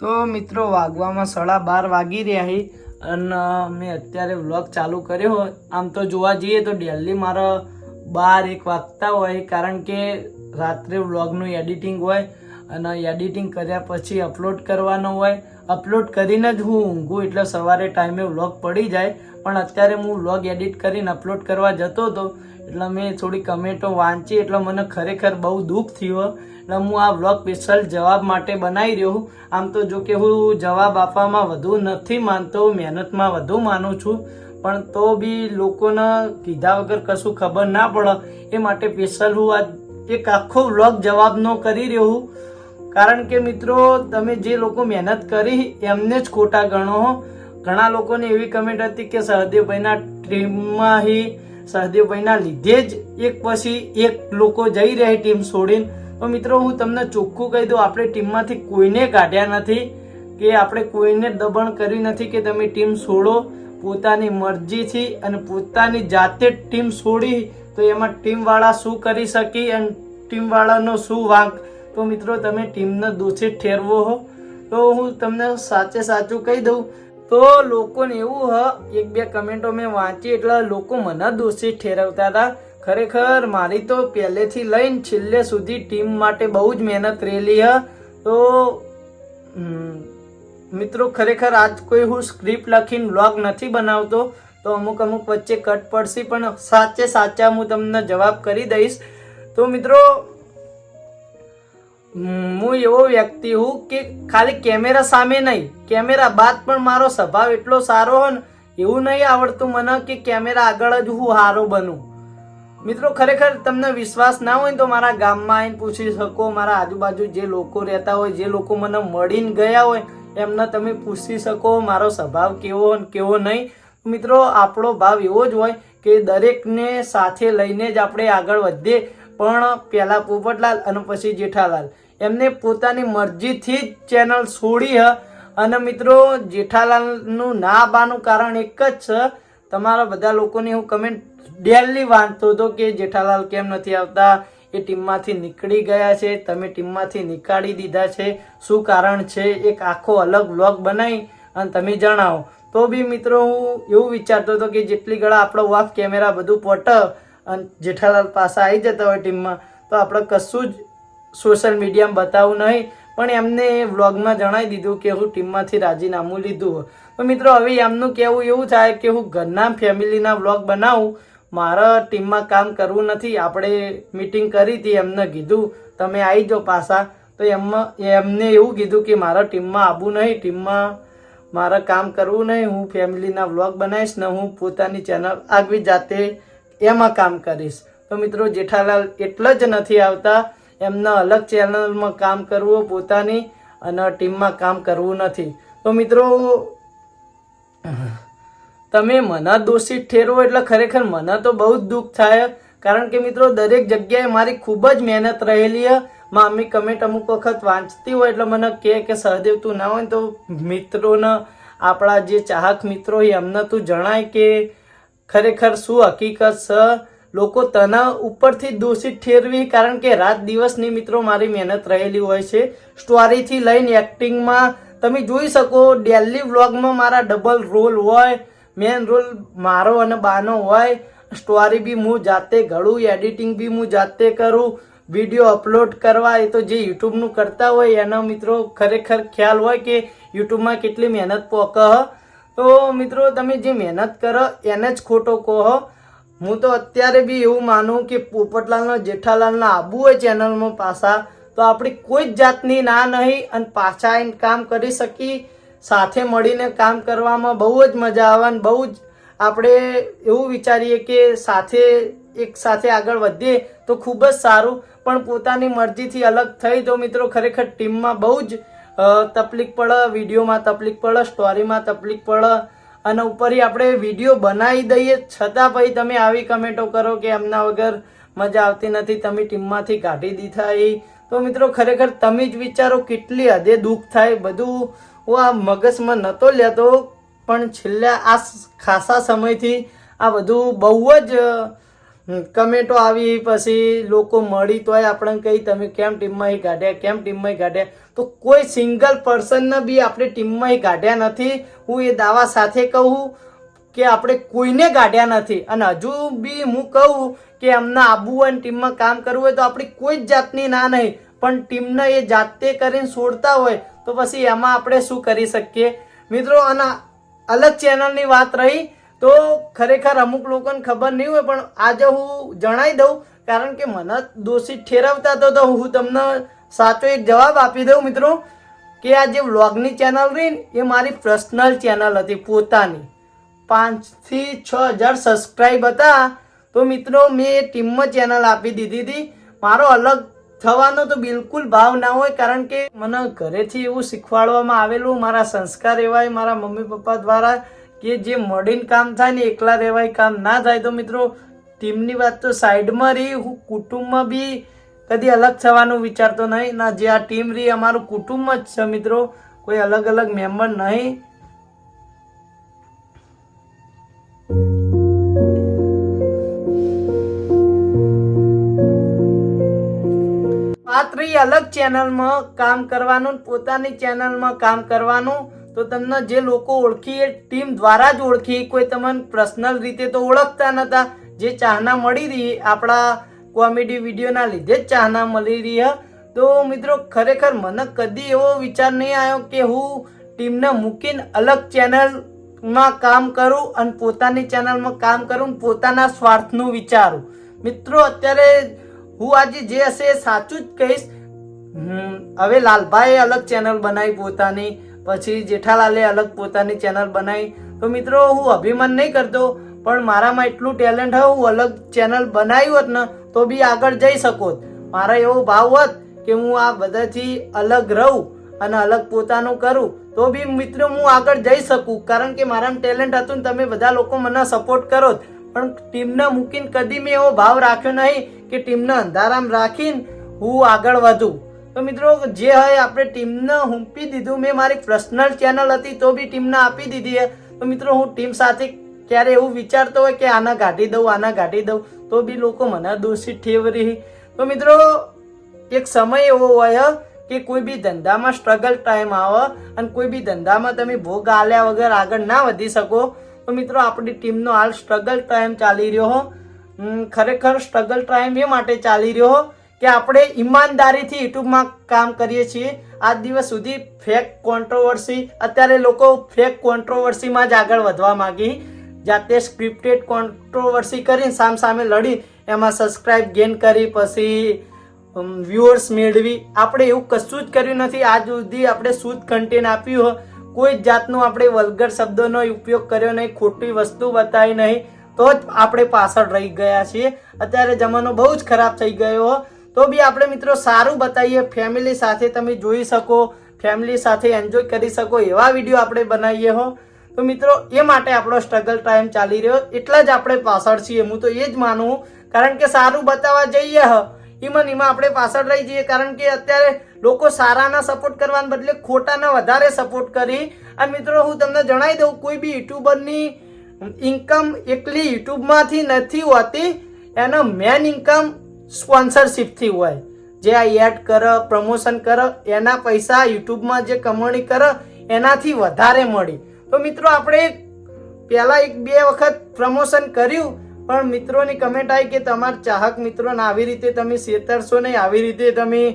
તો મિત્રો, વાગવામાં સાડા બાર વાગી રહ્યા અને મેં અત્યારે વ્લોગ ચાલુ કર્યો હોય. આમ તો જોવા જઈએ તો ડેલી મારા બાર એક વાગતા હોય કારણ કે રાત્રે વ્લોગનું એડિટિંગ હોય અને એડિટિંગ કર્યા પછી અપલોડ કરવાનો હોય. અપલોડ કરીને જ હું ઊંઘું, એટલે સવારે ટાઈમે વ્લોગ પડી જાય. પણ અત્યારે હું વ્લોગ એડિટ કરીને અપલોડ કરવા જતો હતો, એટલે મેં થોડી કમેન્ટો વાંચી, એટલે મને ખરેખર બહુ દુઃખ થયું. એટલે હું આ વ્લોગ સ્પેશિયલ જવાબ માટે બનાવી રહ્યો આમ તો જો કે હું જવાબ આપવામાં વધુ નથી માનતો, મહેનતમાં વધુ માનું છું. પણ તો બી લોકોને કીધા વગર કશું ખબર ના પડે. એ માટે સ્પેશિયલ હું આ એક આખો વ્લોગ જવાબનો કરી રહ્યો છું. કારણ કે મિત્રો, તમે જે લોકો મહેનત કરી, એમને જ ખોટા ગણો. ઘણા લોકોને એવી કમેન્ટ હતી કે સહદેવભાઈના ટીમમાં હી સહદેવભાઈના લીધે જ એક પછી એક લોકો જઈ રહ્યા ટીમ છોડીને. તો મિત્રો, હું તમને ચોખ્ખું કહી દઉં, આપણે ટીમમાંથી કોઈને કાઢ્યા નથી કે આપણે કોઈને દબાણ કર્યું નથી કે તમે ટીમ છોડો. પોતાની મરજીથી અને પોતાની જાતે જ ટીમ છોડી તો એમાં ટીમવાળા શું કરી શકી અને ટીમવાળાનો શું વાંક? તો મિત્રો, તમે ટીમને દોષિત ઠેરવો હો. તો હું તમને સાચે સાચું કહી દઉં તો લોકોને એવું હ, એક બે કમેન્ટો મેં વાંચી એટલે લોકો મને દોષિત ઠેરવતા હતા. ખરેખર મારી તો પહેલેથી લઈને છેલ્લે સુધી ટીમ માટે બહુ જ મહેનત રહેલી હ. તો મિત્રો ખરેખર આજ કોઈ હું સ્ક્રિપ્ટ લખીને બ્લોગ નથી બનાવતો, તો અમુક અમુક વચ્ચે કટ પડશે, પણ સાચે સાચા હું તમને જવાબ કરી દઈશ. તો મિત્રો હું એવો વ્યક્તિ હું કે ખાલી કેમેરા સામે નહીં, કેમેરા બાદ પણ મારો સ્વભાવ એટલો સારો હોય ને, એવું નહીં આવડતું મને કે કેમેરા આગળ જ હું સારો બનું. મિત્રો, ખરેખર તમને વિશ્વાસ ના હોય તો મારા ગામમાં આવીને પૂછી શકો, મારા આજુબાજુ જે લોકો રહેતા હોય, જે લોકો મને મળીને ગયા હોય, એમને તમે પૂછી શકો મારો સ્વભાવ કેવો કેવો નહીં. મિત્રો, આપણો ભાવ એવો જ હોય કે દરેકને સાથે લઈને જ આપણે આગળ વધીએ. પણ પહેલા પોપટલાલ અને પછી જેઠાલાલ. એમને પોતાની મરજીથી જ ચેનલ છોડી હ. અને મિત્રો, જેઠાલાલનું ના બાનું કારણ એક જ છે. તમારા બધા લોકોની હું કમેન્ટ ડેલી વાંચતો હતો કે જેઠાલાલ કેમ નથી આવતા? એ ટીમમાંથી નીકળી ગયા છે. તમે ટીમમાંથી નીકાળી દીધા છે. શું કારણ છે? એક આખો અલગ વ્લોગ બનાવી અને તમે જણાવો. તો બી મિત્રો, હું એવું વિચારતો હતો કે જેટલી ગળા આપણો વાફ કેમેરા બધું પોટ અને જેઠાલાલ પાસા આવી જતા હોય ટીમમાં, તો આપણે કશું જ સોશિયલ મીડિયામાં બતાવવું નહીં. પણ એમને એ વ્લોગમાં જણાવી દીધું કે હું ટીમમાંથી રાજીનામું લીધું તો મિત્રો, હવે એમનું કહેવું એવું થાય કે હું ઘરના ફેમિલીના વ્લોગ બનાવું. મારા ટીમમાં કામ કરવું નથી. આપણે મીટિંગ કરી હતી, એમને કીધું, તમે આવી જાઓ પાછા તો એમમાં, એમને એવું કીધું કે મારા ટીમમાં આવવું નહીં, ટીમમાં મારે કામ કરવું નહીં. હું ફેમિલીના વ્લોગ બનાવીશ ને હું પોતાની ચેનલ આગવી જાતે એમાં કામ કરીશ. તો મિત્રો, જેઠાલાલ એટલા જ નથી આવતા. એમના અલગ ચેનલમાં કામ કરવું પોતાની અને ટીમમાં કામ કરવું નથી. તો મિત્રો, તમે મને દોષિત ઠેરવો એટલે ખરેખર મને તો બહુ જ દુઃખ થાય. કારણ કે મિત્રો, દરેક જગ્યાએ મારી ખૂબ જ મહેનત રહેલી છે મામી કમેન્ટ અમુક વખત વાંચતી હોય એટલે મને કહે કે, સહદેવ, તું ના હોય તો મિત્રોને, આપણા જે ચાહક મિત્રો હોય એમને તું જણાય કે ખરેખર શું હકીકત છે? લોકો તના ઉપરથી દોષિત ઠેરવી, કારણ કે રાત દિવસની મિત્રો મારી મહેનત રહેલી હોય છે. સ્ટોરીથી લઈને એક્ટિંગમાં તમે જોઈ શકો, ડેલી વ્લોગમાં મારા ડબલ રોલ હોય, મેન રોલ મારો અને બાનો હોય. સ્ટોરી બી હું જાતે ઘડું, એડિટિંગ બી હું જાતે કરું, વીડિયો અપલોડ કરવા, એ તો જે યુટ્યુબનું કરતા હોય, એનો મિત્રો ખરેખર ખ્યાલ હોય કે યુટ્યુબમાં કેટલી મહેનત પોક હ. તો મિત્રો, તમે જે મહેનત કરો, એને જ ખોટો કહો. હું તો અત્યારે બી એવું માનું કે પોપટલાલનો, જેઠાલાલના આબુ હોય ચેનલમાં પાછા, તો આપણી કોઈ જ જાતની ના નહીં અને પાછા આવીને કામ કરી શકી, સાથે મળીને કામ કરવામાં બહુ જ મજા આવે અને બહુ જ આપણે એવું વિચારીએ કે સાથે, એક સાથે આગળ વધીએ તો ખૂબ જ સારું. પણ પોતાની મરજીથી અલગ થઈ તો મિત્રો, ખરેખર ટીમમાં બહુ જ તકલીફ પડે, વિડીયોમાં તકલીફ પડે સ્ટોરીમાં તકલીફ પડે. અને ઉપરથી આપણે વીડિયો બનાવી દઈએ, છતાં પછી તમે આવી કમેન્ટો કરો કે એમના વગર મજા આવતી નથી, તમે ટીમમાંથી કાઢી દીધા એ. તો મિત્રો, ખરેખર તમે જ વિચારો કેટલી હદે દુઃખ થાય. બધું હું આ મગજમાં નહોતો લેતો, પણ છેલ્લા આ ખાસા સમયથી આ બધું બહુ જ કમેન્ટો આવી, પછી લોકો મળી તોય આપણને કહી, તમે કેમ ટીમમાં કાઢ્યા કેમ ટીમમાં કાઢ્યા તો કોઈ સિંગલ પર્સનને બી આપણે ટીમમાં કાઢ્યા નથી. હું એ દાવા સાથે કહું કે આપણે કોઈને કાઢ્યા નથી. અને હજુ બી હું કહું કે એમના આબુ હોય ટીમમાં કામ કરવું હોય તો આપણી કોઈ જ જાતની ના નહીં. પણ ટીમને એ જાતે કરીને છોડતા હોય તો પછી એમાં આપણે શું કરી શકીએ? મિત્રો, અને અલગ ચેનલની વાત રહી. તો ખરેખર અમુક લોકોને ખબર નહીં હોય, પણ આજે હું જણાવી દઉં, કારણ કે મને દોષિત ઠેરવતા હતો તો હું તમને સાચો એક જવાબ આપી દઉં મિત્રો, કે આ જે વ્લોગની ચેનલ રહી એ મારી પર્સનલ ચેનલ હતી, પોતાની. પાંચથી છ હજાર સબસ્ક્રાઈબ હતા, તો મિત્રો મેં ટીમમાં ચેનલ આપી દીધી હતી. મારો અલગ થવાનો તો બિલકુલ ભાવ ના હોય, કારણ કે મને ઘરેથી એવું શીખવાડવામાં આવેલું, મારા સંસ્કાર એવાય, મારા મમ્મી પપ્પા દ્વારા કે જે મળીને કામ થાય ને એકલા રહેવાય કામ ના થાય, તો મિત્રો ટીમની વાત તો સાઈડમાં રહી, હું કુટુંબમાં બી કદી અલગ થવાનું વિચારતો નહીં. ના, જે આ ટીમ રહી અમારું કુટુંબ જ છે મિત્રો. કોઈ અલગ અલગ મેમ્બર નહીં. વાત અલગ ચેનલમાં કામ કરવાનું, પોતાની ચેનલમાં કામ કરવાનું. તો તમને જે લોકો ઓળખી એ ટીમ દ્વારા જ ઓળખી, કોઈ તમને પર્સનલ રીતે તો ઓળખતા નતા, જે ચાહના મળી રહી, આપણા કોમેડી વિડીયોના લીધે જ ચાહના મળી રહી. તો મિત્રો, ખરેખર મને કદી એવો વિચાર નહીં આવ્યો કે હું ટીમને મૂકીને અલગ ચેનલમાં કામ કરું અને પોતાની ચેનલમાં કામ કરું પોતાના સ્વાર્થનું વિચારું. મિત્રો, અત્યારે હું આજે જે હશે એ સાચું જ કહીશ. હવે લાલભાઈએ અલગ ચેનલ બનાવી પોતાની. પછી જેઠાલાલે અલગ પોતાની ચેનલ બનાવી. તો મિત્રો, હું અભિમાન નહીં કરતો, પણ મારામાં એટલું ટેલેન્ટ હોય, હું અલગ ચેનલ બનાવી હોત ને, તો બી આગળ જઈ શકોત મારા એવો ભાવ હોત કે હું આ બધાથી અલગ રહું અને અલગ પોતાનું કરું. તો બી મિત્રો, હું આગળ જઈ શકું. કારણ કે મારામાં ટેલેન્ટ હતું ને, તમે બધા લોકો મને સપોર્ટ કરો. પણ ટીમને મૂકીને કદી મેં એવો ભાવ રાખ્યો નહીં કે ટીમને અંધારામ રાખીને હું આગળ વધું. તો મિત્રો, જે હોય આપણે ટીમને હુંપી દીધું. મેં મારી પર્સનલ ચેનલ હતી, તો બી ટીમને આપી દીધી તો મિત્રો, હું ટીમ સાથે ક્યારે એવું વિચારતો હોય કે આના કાઢી દઉં, આના કાઢી દઉં, તો બી લોકો મને દોષિત ઠેવરી. તો મિત્રો, એક સમય એવો હોય કે કોઈ બી ધંધામાં સ્ટ્રગલ ટાઈમ આવે અને કોઈ બી ધંધામાં તમે ભોગ આલ્યા વગર આગળ ના વધી શકો. તો મિત્રો, આપણી ટીમનો હાલ સ્ટ્રગલ ટાઈમ ચાલી રહ્યો ખરેખર સ્ટ્રગલ ટાઈમ એ માટે ચાલી રહ્યો કે આપણે ઈમાનદારીથી યુટ્યુબમાં કામ કરીએ છીએ. આજ દિવસ સુધી ફેક કોન્ટ્રોવર્સી અત્યારે લોકો ફેક કોન્ટ્રોવર્સીમાં જ આગળ વધવા માંગી. જાતે સ્ક્રિપ્ટેડ કોન્ટ્રોવર્સી કરીને સામ સામે લડી, એમાં સબસ્ક્રાઇબ ગેન કરી, પછી વ્યુઅર્સ મેળવી. આપણે એવું કશું જ કર્યું નથી. આજ સુધી આપણે શુદ્ધ કન્ટેન્ટ આપ્યું હોય કોઈ જ જાતનું આપણે વલગર શબ્દોનો ઉપયોગ કર્યો નહીં, ખોટી વસ્તુ બતાવી નહીં. તો જ આપણે પાછળ રહી ગયા છીએ. અત્યારે જમાનો બહુ જ ખરાબ થઈ ગયો તો બી આપણે મિત્રો સારું બતાવીએ. ફેમિલી સાથે તમે જોઈ શકો ફેમિલી સાથે એન્જોય કરી શકો, એવા વીડિયો આપણે બનાવીએ હો. તો મિત્રો, એ માટે આપણો સ્ટ્રગલ ટાઈમ ચાલી રહ્યો. એટલા જ આપણે પાછળ છીએ. હું તો એ જ માનું કારણ કે સારું બતાવવા જઈએ હ. એમાં એમાં આપણે પાછળ રહી જઈએ. કારણ કે અત્યારે લોકો સારાના સપોર્ટ કરવાને બદલે ખોટાના વધારે સપોર્ટ કરી. અને મિત્રો, હું તમને જણાવી દઉં, કોઈ બી યુટ્યુબરની ઇન્કમ એકલી યુટ્યુબમાંથી નથી હોતી. એનો મેન ઇન્કમ સ્પોન્સરશિપથી હોય. જે આ એડ કરે, પ્રમોશન કરે, એના પૈસા યુટ્યુબમાં જે કમાણી કરે, એનાથી વધારે મળી. તો મિત્રો, આપણે પહેલાં એક બે વખત પ્રમોશન કર્યું, પણ મિત્રોની કમેન્ટ આવી કે તમારા ચાહક મિત્રોને આવી રીતે તમે છેતરશો નહીં, આવી રીતે તમે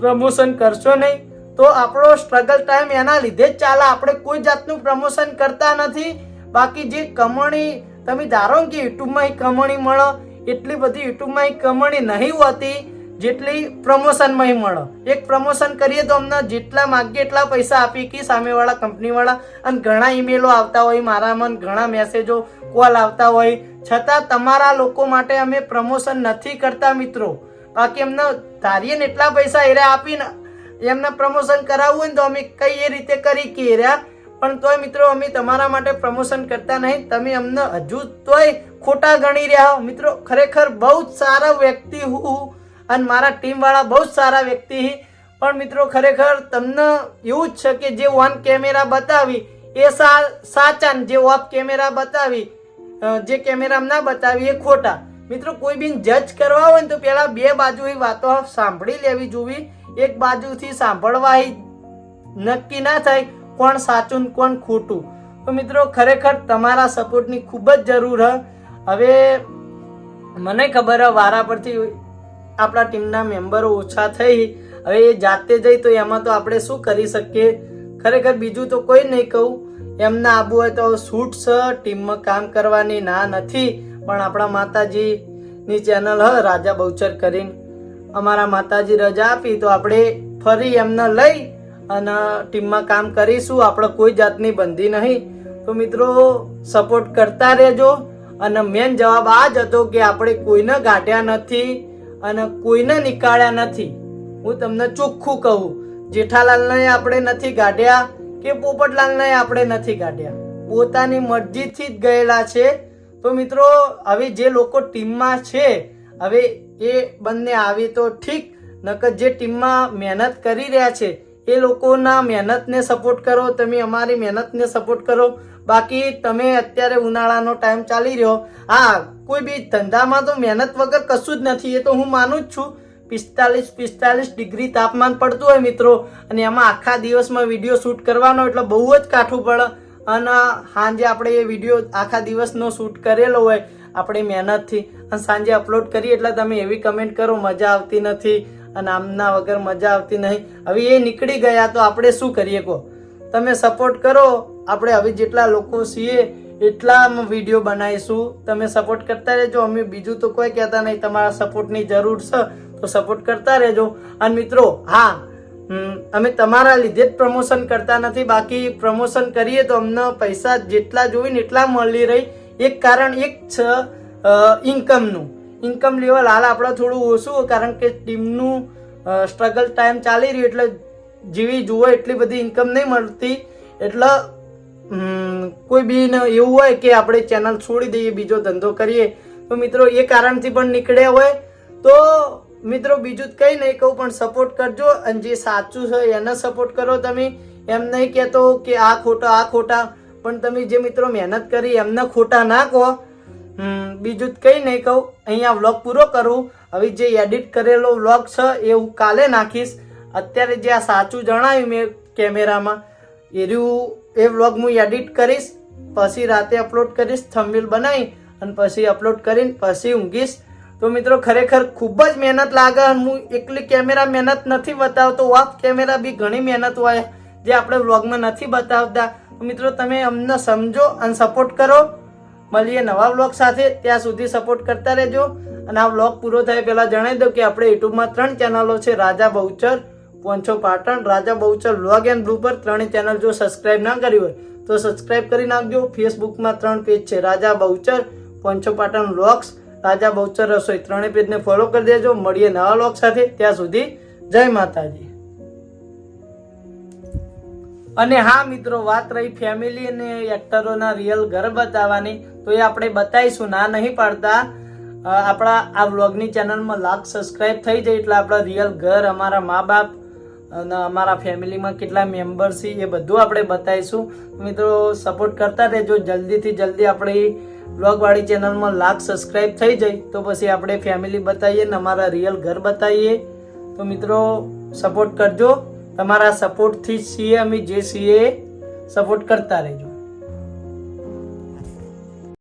પ્રમોશન કરશો નહીં. તો આપણો સ્ટ્રગલ ટાઈમ એના લીધે જ ચાલે. આપણે કોઈ જાતનું પ્રમોશન કરતા નથી. બાકી જે કમાણી, તમે ધારો કે યુટ્યુબમાં કમાણી મળે એટલી બધી યુટ્યુબમાં કમાણી નહીં હોતી જેટલી પ્રમોશનમાં મળે. એક પ્રમોશન કરીએ તો અમને જેટલા માગીએ એટલા પૈસા આપી કે સામેવાળા, કંપનીવાળા, અને ઘણા ઈમેલો આવતા હોય મારા મન ઘણા મેસેજો, કોલ આવતા હોય. છતાં તમારા લોકો માટે અમે પ્રમોશન નથી કરતા મિત્રો. બાકી એમને ધારીએ ને એટલા પૈસા એરે આપીને એમને પ્રમોશન કરાવવું હોય ને તો અમે કઈ એ રીતે કરી કે એર્યા પણ તોય મિત્રો, અમે તમારા માટે પ્રમોશન કરતા નહીં. તમે અમને હજુ તોય ખોટા ગણી રહ્યા. હો મિત્રો, ખરેખર બહુ જ સારા વ્યક્તિ હું અને મારા ટીમવાળા બહુ જ સારા વ્યક્તિ. પણ મિત્રો, ખરેખર તમને એવું જ છે કે જે ઓન કેમેરા બતાવી, એ સાચા જે ઓફ કેમેરા બતાવી જે કેમેરામાં ના બતાવી, એ ખોટા. મિત્રો, કોઈ બી જજ કરવા હોય ને તો પેલા બે બાજુ વાતો સાંભળી લેવી જોવી. એક બાજુથી સાંભળવા નક્કી ના થાય કોણ સાચું કોણ ખોટું. તો મિત્રો, ખરેખર તમારા સપોર્ટની ખૂબ જ જરૂર હ. હવે મને ખબર વારા પરથી આપણા ટીમના મેમ્બરો ઓછા થઈ. હવે એ જાતે જઈ તો એમાં તો આપણે શું કરી શકીએ? ખરેખર બીજું તો કોઈ નહીં કહું. એમને આવવું હોય તો શૂટ છે, ટીમમાં કામ કરવાની ના નથી. પણ આપણા માતાજીની ચેનલ હ, રાજા બહુચર કરીને. અમારા માતાજી રજા આપી તો આપણે ફરી એમને લઈ અને ટીમમાં કામ કરીશું. આપણે કોઈ જાતની બંધી નહીં. તો મિત્રો સપોર્ટ કરતા રહેજો. અને મેન જવાબ આ જ હતો કે આપણે કોઈને ગાંઠ્યા નથી અને કોઈને નીકાળ્યા નથી. હું તમને ચોખ્ખું કહું, જેઠાલાલને આપણે નથી ગાઢ્યા કે પોપટલાલને આપણે નથી ગાઢ્યા પોતાની મરજીથી જ ગયેલા છે. તો મિત્રો, હવે જે લોકો ટીમમાં છે, હવે એ બંને આવી તો ઠીક, નકર જે ટીમમાં મહેનત કરી રહ્યા છે, એ લોકોના મહેનતને સપોર્ટ કરો, તમે અમારી મહેનતને સપોર્ટ કરો. બાકી તમે અત્યારે ઉનાળાનો ટાઈમ ચાલી રહ્યો. હા, કોઈ બી ધંધામાં તો મહેનત વગર કશું જ નથી, એ તો હું માનું જ છું. પિસ્તાલીસ પિસ્તાલીસ ડિગ્રી તાપમાન પડતું હોય મિત્રો, અને એમાં આખા દિવસમાં વીડિયો શૂટ કરવાનો એટલે બહુ જ કાઠું પડે. અને સાંજે આપણે એ વીડિયો આખા દિવસનો શૂટ કરેલો હોય, આપણી મહેનતથી. અને સાંજે અપલોડ કરીએ એટલે તમે એવી કમેન્ટ કરો, મજા આવતી નથી. અને આમના વગર મજા આવતી નહીં. હવે એ નીકળી ગયા તો આપણે શું કરીએ કહો? તમે સપોર્ટ કરો આપણે હવે જેટલા લોકો છીએ, એટલા વીડિયો બનાવીશું. તમે સપોર્ટ કરતા રહેજો. અમે બીજું તો કોઈ કહેતા નહીં, તમારા સપોર્ટની જરૂર છે, તો સપોર્ટ કરતા રહેજો. અને મિત્રો, હા અમે તમારા લીધે જ પ્રમોશન કરતા નથી. બાકી પ્રમોશન કરીએ તો અમને પૈસા જેટલા જોઈને એટલા મળી રહી. એક કારણ એક છે ઇન્કમનું ઇન્કમ લેવલ હાલ આપણે થોડું ઓછું, કારણ કે ટીમનું સ્ટ્રગલ ટાઈમ ચાલી રહ્યું, એટલે જેવી જુઓ એટલી બધી ઇન્કમ નહીં મળતી. એટલે કોઈ બી ને એવું હોય કે આપણે ચેનલ છોડી દઈએ, બીજો ધંધો કરીએ, તો મિત્રો એ કારણથી પણ નીકળ્યા હોય. તો મિત્રો બીજું કંઈ નહીં, કહું પણ સપોર્ટ કરજો અને જે સાચું છે એને સપોર્ટ કરો તમે. એમ નહીં કહેતો કે આ ખોટા આ ખોટા, પણ તમે જે મિત્રો મહેનત કરી એમને ખોટા ના કહો. બીજું કંઈ નહીં કહું, અહીંયા વ્લોગ પૂરો કરું. હવે જે એડિટ કરેલો વ્લોગ છે એ હું કાલે નાખીશ. અત્યારે જે આ સાચું જણાવ્યું મેં કેમેરામાં એ રહ્યું એ વ્લોગ હું એડિટ કરીશ, પછી રાતે અપલોડ કરીશ થંબનેલ બનાવી અને પછી અપલોડ કરીને પછી ઊંઘીશ. તો મિત્રો, ખરેખર ખૂબ જ મહેનત લાગે અને હું એકલી કેમેરા મહેનત નથી બતાવતો ઓફ કેમેરા બી ઘણી મહેનત હોય, જે આપણે વ્લોગમાં નથી બતાવતા. મિત્રો, તમે અમને સમજો અને સપોર્ટ કરો. મળીએ નવા વ્લોગ સાથે, ત્યાં સુધી સપોર્ટ કરતા રહેજો. અને આ વ્લોગ પૂરો થાય પહેલાં જણાવી દઉં કે આપણે યુટ્યુબમાં ત્રણ ચેનલો છે, Raja Bahuchar પોંચો Patan, Raja Bahuchar vlog and blooper ત્રણેય ચેનલ જો સબસ્ક્રાઇબ ના કરી હોય, તો સબસ્ક્રાઇબ કરી નાખજો. ફેસબુકમાં ત્રણ પેજ છે, રાજા બહુચર પોંછો પાટણ વ્લોગ્સ રાજા બહુચર રસોઈ. ત્રણેય પેજને ફોલો કરી દેજો, મળીએ નવા વ્લોગ સાથે. ત્યાં સુધી જય માતાજી. અને હા મિત્રો, વાત રહી ફેમિલી અને એક્ટરોના રિયલ ઘર બતાવવાની, તો એ આપણે બતાવીશું. ના નહીં પાડતા. આપણા આ વ્લોગની ચેનલમાં લાખ સબસ્ક્રાઇબ થઈ જાય એટલે આપણા રિયલ ઘર, અમારા મા બાપ અને અમારા ફેમિલીમાં કેટલા મેમ્બર છે એ બધું આપણે બતાવીશું. મિત્રો સપોર્ટ કરતા રહેજો. જલ્દીથી જલ્દી આપણી બ્લોગવાળી ચેનલમાં લાખ સબસ્ક્રાઈબ થઈ જાય, તો પછી આપણે ફેમિલી બતાવીએ ને અમારા રિયલ ઘર બતાવીએ. તો મિત્રો સપોર્ટ કરજો. તમારા સપોર્ટથી છીએ અમે, જે છીએ સપોર્ટ કરતા રહેજો.